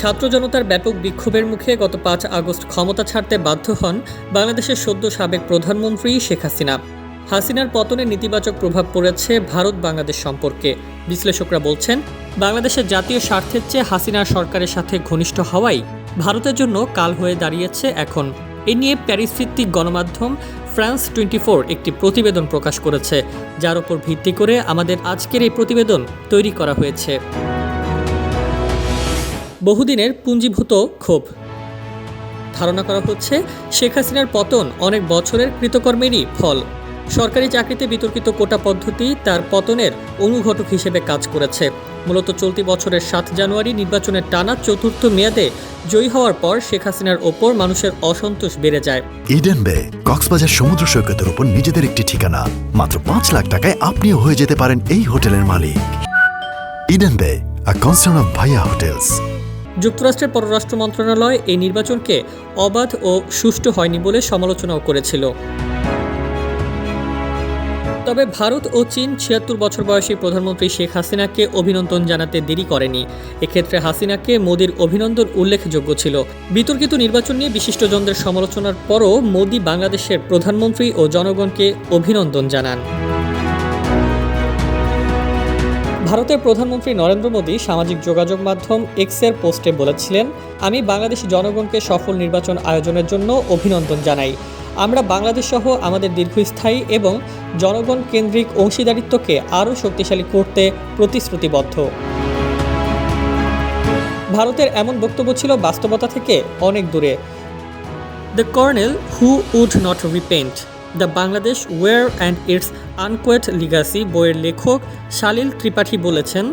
ছাত্র জনতার ব্যাপক বিক্ষোভের মুখে গত পাঁচ আগস্ট ক্ষমতা ছাড়তে বাধ্য হন বাংলাদেশের সদ্য সাবেক প্রধানমন্ত্রী শেখ হাসিনা। হাসিনার পতনে নেতিবাচক প্রভাব পড়েছে ভারত বাংলাদেশ সম্পর্কে। বিশ্লেষকরা বলছেন, বাংলাদেশের জাতীয় স্বার্থের চেয়ে হাসিনার সরকারের সাথে ঘনিষ্ঠ হওয়াই ভারতের জন্য কাল হয়ে দাঁড়িয়েছে এখন। এ নিয়ে প্যারিস ভিত্তিক গণমাধ্যম ফ্রান্স টোয়েন্টি ফোর একটি প্রতিবেদন প্রকাশ করেছে, যার উপর ভিত্তি করে আমাদের আজকের এই প্রতিবেদন তৈরি করা হয়েছে। বহুদিনের পুঞ্জীভূত ক্ষোভ। ধারণা করা হচ্ছে, শেখ হাসিনার পতন অনেক বছরের কৃতকর্মেরই ফল। সরকারি চাকরিতে বিতর্কিত কোটা পদ্ধতি তার পতনের অনুঘটক হিসেবে কাজ করেছে। মূলত চলতি বছরের সাত জানুয়ারি নির্বাচনের টানা চতুর্থ মেয়াদে জয়ী হওয়ার পর শেখ হাসিনার ওপর মানুষের অসন্তোষ বেড়ে যায়। ইডেন বে, কক্সবাজার সমুদ্র সৈকতের ওপর নিজেদের একটি ঠিকানা। মাত্র পাঁচ লাখ টাকায় আপনিও হয়ে যেতে পারেন এই হোটেলের মালিক। Eden Bay a concern of Bhaiya hotels যুক্তরাষ্ট্রের পররাষ্ট্র মন্ত্রণালয় এই নির্বাচনকে অবাধ ও সুষ্ঠু হয়নি বলে সমালোচনাও করেছিল। তবে ভারত ও চীন ছিয়াত্তর বছর বয়সী প্রধানমন্ত্রী শেখ হাসিনাকে অভিনন্দন জানাতে দেরি করেনি। এক্ষেত্রে হাসিনাকে মোদির অভিনন্দন উল্লেখযোগ্য ছিল। বিতর্কিত নির্বাচন নিয়ে বিশিষ্টজনদের সমালোচনার পরও মোদি বাংলাদেশের প্রধানমন্ত্রী ও জনগণকে অভিনন্দন জানান। ভারতের প্রধানমন্ত্রী নরেন্দ্র মোদী সামাজিক যোগাযোগ মাধ্যম এক্সের পোস্টে বলেছিলেন, আমি বাংলাদেশি জনগণকে সফল নির্বাচন আয়োজনের জন্য অভিনন্দন জানাই। আমরা বাংলাদেশ সহ আমাদের দীর্ঘস্থায়ী এবং জনগণ কেন্দ্রিক অংশীদারিত্বকে আরও শক্তিশালী করতে প্রতিশ্রুতিবদ্ধ। ভারতের এমন বক্তব্য ছিল বাস্তবতা থেকে অনেক দূরে। The colonel who would not repent the Bangladesh war and its unquiet legacy বইয়ের লেখক শালিল ত্রিপাঠী বলেছেন,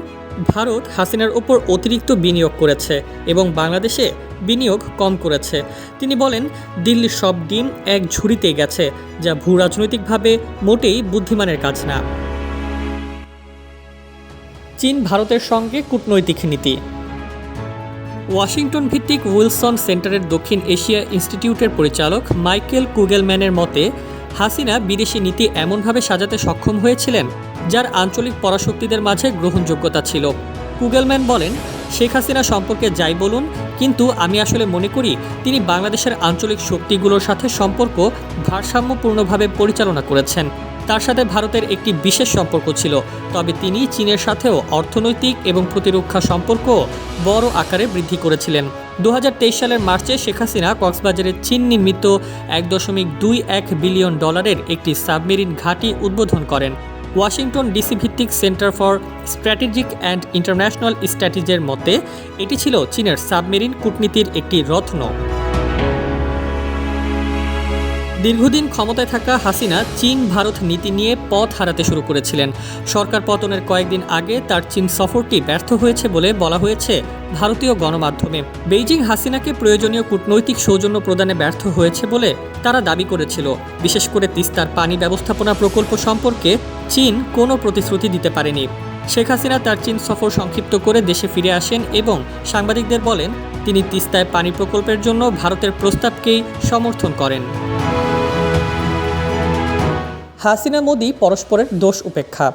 ভারত হাসিনার ওপর অতিরিক্ত বিনিয়োগ করেছে এবং বাংলাদেশে বিনিয়োগ কম করেছে। তিনি বলেন দিল্লির সব ডিম এক ঝুড়িতে গেছে, যা ভূ রাজনৈতিকভাবে মোটেই বুদ্ধিমানের কাজ না। চীন ভারতের সঙ্গে কূটনৈতিক নীতি। ওয়াশিংটন ভিত্তিক উইলসন সেন্টারের দক্ষিণ এশিয়া ইনস্টিটিউটের পরিচালক মাইকেল কুগেলম্যানের মতে হাসিনা বিদেশি নীতি এমনভাবে সাজাতে সক্ষম হয়েছিলেন, যার আঞ্চলিক পরাশক্তিদের মাঝে গ্রহণযোগ্যতা ছিল। কুগেলম্যান বলেন, শেখ হাসিনা সম্পর্কে যাই বলুন, কিন্তু আমি আসলে মনে করি তিনি বাংলাদেশের আঞ্চলিক শক্তিগুলোর সাথে সম্পর্ক ভারসাম্যপূর্ণভাবে পরিচালনা করেছেন। তার সাথে ভারতের একটি বিশেষ সম্পর্ক ছিল, তবে তিনি চীনের সাথেও অর্থনৈতিক এবং প্রতিরক্ষা সম্পর্ক বড় আকারে বৃদ্ধি করেছিলেন। দু হাজার তেইশ সালের মার্চে শেখ হাসিনা কক্সবাজারে চীন নির্মিত এক দশমিক দুই এক বিলিয়ন ডলারের একটি সাবমেরিন ঘাঁটি উদ্বোধন করেন। ওয়াশিংটন ডিসি ভিত্তিক center for strategic and international স্ট্র্যাটেজির মতে, এটি ছিল চীনের সাবমেরিন কূটনীতির একটি রত্ন। দীর্ঘদিন ক্ষমতায় থাকা হাসিনা চীন ভারত নীতি নিয়ে পথ হারাতে শুরু করেছিলেন। সরকার পতনের কয়েকদিন আগে তার চীন সফরটি ব্যর্থ হয়েছে বলে বলা হয়েছে ভারতীয় গণমাধ্যমে। বেইজিং হাসিনাকে প্রয়োজনীয় কূটনৈতিক সৌজন্য প্রদানে ব্যর্থ হয়েছে বলে তারা দাবি করেছিল। বিশেষ করে তিস্তার পানি ব্যবস্থাপনা প্রকল্প সম্পর্কে চীন কোনো প্রতিশ্রুতি দিতে পারেনি। শেখ হাসিনা তার চীন সফর সংক্ষিপ্ত করে দেশে ফিরে আসেন এবং সাংবাদিকদের বলেন, তিনি তিস্তায় পানি প্রকল্পের জন্য ভারতের প্রস্তাবকেই সমর্থন করেন। হাসিনা মোদি পরস্পরের দোষ উপেক্ষা।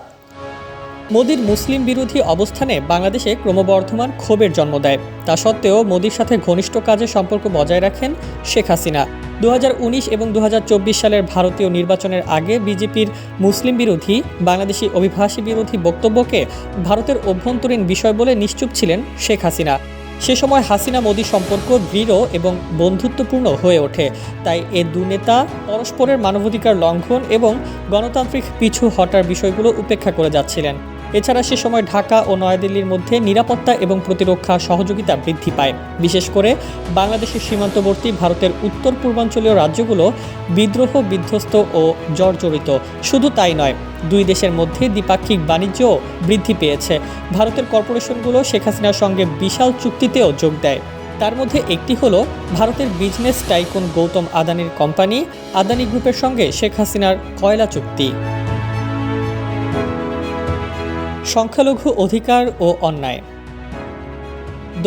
মোদির মুসলিম বিরোধী অবস্থানে বাংলাদেশে ক্রমবর্ধমান ক্ষোভের জন্ম দেয়। তা সত্ত্বেও মোদির সাথে ঘনিষ্ঠ কাজে সম্পর্ক বজায় রাখেন শেখ হাসিনা। দু হাজার উনিশ এবং দু হাজার চব্বিশ সালের ভারতীয় নির্বাচনের আগে বিজেপির মুসলিম বিরোধী, বাংলাদেশি অভিবাসী বিরোধী বক্তব্যকে ভারতের অভ্যন্তরীণ বিষয় বলে নিশ্চুপ ছিলেন শেখ হাসিনা। সে সময় হাসিনা মোদী সম্পর্ক দৃঢ় এবং বন্ধুত্বপূর্ণ হয়ে ওঠে। তাই এ দুনেতা পরস্পরের মানবাধিকার লঙ্ঘন এবং গণতান্ত্রিক পিছু হটার বিষয়গুলো উপেক্ষা করে যাচ্ছিলেন। এছাড়া সে সময় ঢাকা ও নয়াদিল্লির মধ্যে নিরাপত্তা এবং প্রতিরক্ষা সহযোগিতা বৃদ্ধি পায়। বিশেষ করে বাংলাদেশের সীমান্তবর্তী ভারতের উত্তর পূর্বাঞ্চলীয় রাজ্যগুলো বিদ্রোহ, বিধ্বস্ত ও জর্জরিত। শুধু তাই নয়, দুই দেশের মধ্যে দ্বিপাক্ষিক বাণিজ্যও বৃদ্ধি পেয়েছে। ভারতের কর্পোরেশনগুলো শেখ হাসিনার সঙ্গে বিশাল চুক্তিতেও যোগ দেয়। তার মধ্যে একটি হলো ভারতের বিজনেস টাইকুন গৌতম আদানির কোম্পানি, আদানি গ্রুপের সঙ্গে শেখ হাসিনার কয়লা চুক্তি। সংখ্যালঘু অধিকার ও অন্যায়।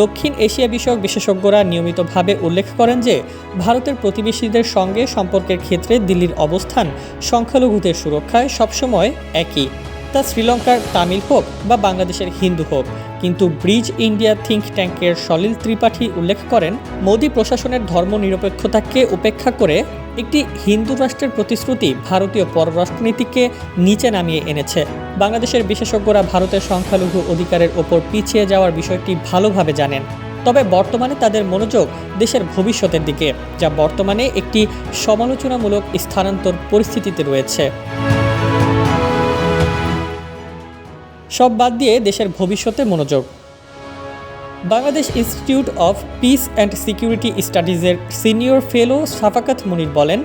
দক্ষিণ এশিয়া বিষয়ক বিশেষজ্ঞরা নিয়মিতভাবে উল্লেখ করেন যে, ভারতের প্রতিবেশীদের সঙ্গে সম্পর্কের ক্ষেত্রে দিল্লির অবস্থান সংখ্যালঘুদের সুরক্ষায় সবসময় একই। তা শ্রীলঙ্কার তামিল হোক বা বাংলাদেশের হিন্দু হোক, কিন্তু ব্রিজ ইন্ডিয়া থিঙ্ক ট্যাঙ্কের সলিল ত্রিপাঠী উল্লেখ করেন, মোদী প্রশাসনের ধর্মনিরপেক্ষতাকে উপেক্ষা করে একটি হিন্দু রাষ্ট্রের প্রতিশ্রুতি ভারতীয় পররাষ্ট্রনীতিকে নিচে নামিয়ে এনেছে। বাংলাদেশের বিশেষজ্ঞরা ভারতের সংখ্যালঘু অধিকারের ওপর পিছিয়ে যাওয়ার বিষয়টি ভালোভাবে জানেন। তবে বর্তমানে তাদের মনোযোগ দেশের ভবিষ্যতের দিকে, যা বর্তমানে একটি সমালোচনামূলক স্থানান্তর পরিস্থিতিতে রয়েছে। সব বাদ দিয়ে দেশের ভবিষ্যতে মনোযোগ। Bangladesh institute of peace and security স্টাডিজের senior fellow Shafqat Munir বলেন,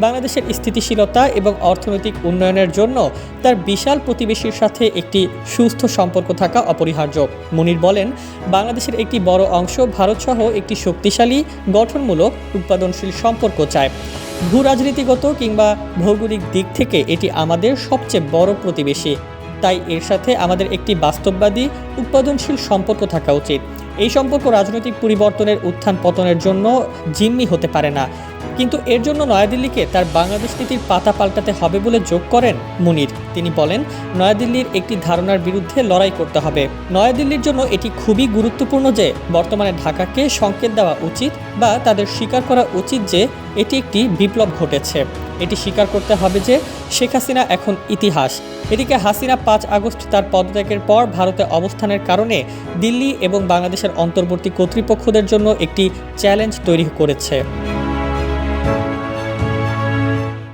বাংলাদেশের স্থিতিশীলতা এবং অর্থনৈতিক উন্নয়নের জন্য তার বিশাল প্রতিবেশীর সাথে একটি সুস্থ সম্পর্ক থাকা অপরিহার্য। মুনির বলেন, বাংলাদেশের একটি বড় অংশ ভারতসহ একটি শক্তিশালী, গঠনমূলক, উৎপাদনশীল সম্পর্ক চায়। ভূ রাজনীতিগত কিংবা ভৌগোলিক দিক থেকে এটি আমাদের সবচেয়ে বড় প্রতিবেশী। তাই এর সাথে আমাদের একটি বাস্তববাদী, উৎপাদনশীল সম্পর্ক থাকা উচিত। এই সম্পর্ক রাজনৈতিক পরিবর্তনের উত্থান পতনের জন্য জিম্মি হতে পারে না। কিন্তু এর জন্য নয়াদিল্লিকে তার বাংলাদেশ নীতির পাতা পাল্টাতে হবে বলে যোগ করেন মুনির। তিনি বলেন, নয়াদিল্লির একটি ধারণার বিরুদ্ধে লড়াই করতে হবে। নয়াদিল্লির জন্য এটি খুবই গুরুত্বপূর্ণ যে বর্তমানে ঢাকাকে সংকেত দেওয়া উচিত বা তাদের স্বীকার করা উচিত যে এটি একটি বিপ্লব ঘটেছে। এটি স্বীকার করতে হবে যে শেখ হাসিনা এখন ইতিহাস। এদিকে হাসিনা পাঁচ আগস্ট তার পদত্যাগের পর ভারতে অবস্থানের কারণে দিল্লি এবং বাংলাদেশের অন্তর্বর্তী কর্তৃপক্ষদের জন্য একটি চ্যালেঞ্জ তৈরি করেছে।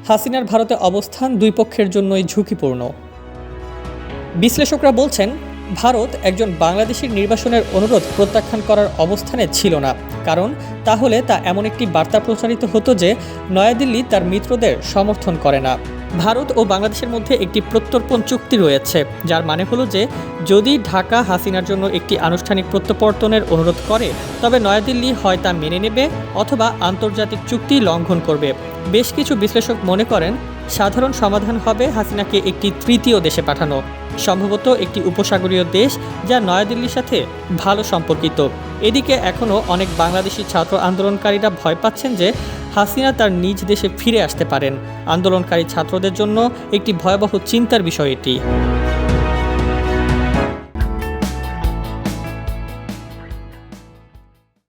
হাসিনার ভারতে অবস্থান দুই পক্ষের জন্যই ঝুঁকিপূর্ণ। বিশ্লেষকরা বলছেন ভারত একজন বাংলাদেশের নির্বাসনের অনুরোধ প্রত্যাখ্যান করার অবস্থানে ছিল না। কারণ তাহলে তা এমন একটি বার্তা প্রচারিত হতো যে নয়াদিল্লি তার মিত্রদের সমর্থন করে না। ভারত ও বাংলাদেশের মধ্যে একটি প্রত্যর্পণ চুক্তি রয়েছে, যার মানে হলো যে যদি ঢাকা হাসিনার জন্য একটি আনুষ্ঠানিক প্রত্যর্পণের অনুরোধ করে, তবে নয়াদিল্লি হয় তা মেনে নেবে অথবা আন্তর্জাতিক চুক্তি লঙ্ঘন করবে। বেশ কিছু বিশ্লেষক মনে করেন সাধারণ সমাধান হবে হাসিনাকে একটি তৃতীয় দেশে পাঠানো, সম্ভবত একটি উপসাগরীয় দেশ যা নয়াদিল্লির সাথে ভালো সম্পর্কিত। এদিকে এখনও অনেক বাংলাদেশি ছাত্র আন্দোলনকারীরা ভয় পাচ্ছেন যে হাসিনা তার নিজ দেশে ফিরে আসতে পারেন। আন্দোলনকারী ছাত্রদের জন্য একটি ভয়াবহ চিন্তার বিষয় এটি।